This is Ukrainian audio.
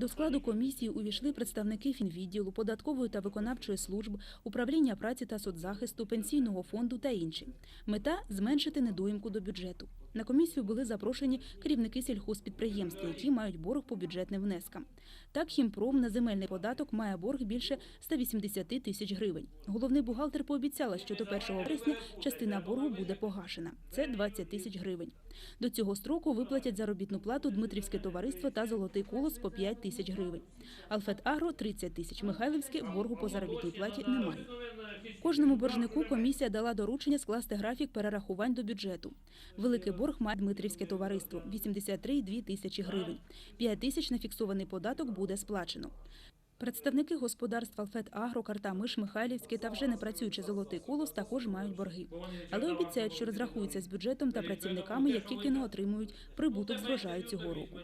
До складу комісії увійшли представники фінвідділу, податкової та виконавчої служб, управління праці та соцзахисту, пенсійного фонду та інші. Мета зменшити недоїмку до бюджету. На комісію були запрошені керівники сільхозпідприємств, які мають борг по бюджетним внескам. Так, хімпром на земельний податок має борг більше 180 тисяч гривень. Головний бухгалтер пообіцяла, що до 1 вересня частина боргу буде погашена. Це 20 тисяч гривень. До цього строку виплатять заробітну плату Дмитрівське товариство та Золотий колос по 5 тисяч гривень. Алфет Агро 30 тисяч. Михайлівське боргу по заробітній платі немає. Кожному боржнику комісія дала доручення скласти графік перерахувань до бюджету. Великий борг має Дмитрівське товариство 83,2 тисячі гривень. 5 тисяч на фіксований податок буде сплачено. Представники господарств Алфет Агро, Карта Миш, Михайлівське та вже не працюючи золотий колос також мають борги. Але обіцяють, що розрахуються з бюджетом та працівниками, як тільки не отримують прибуток з врожаю цього року.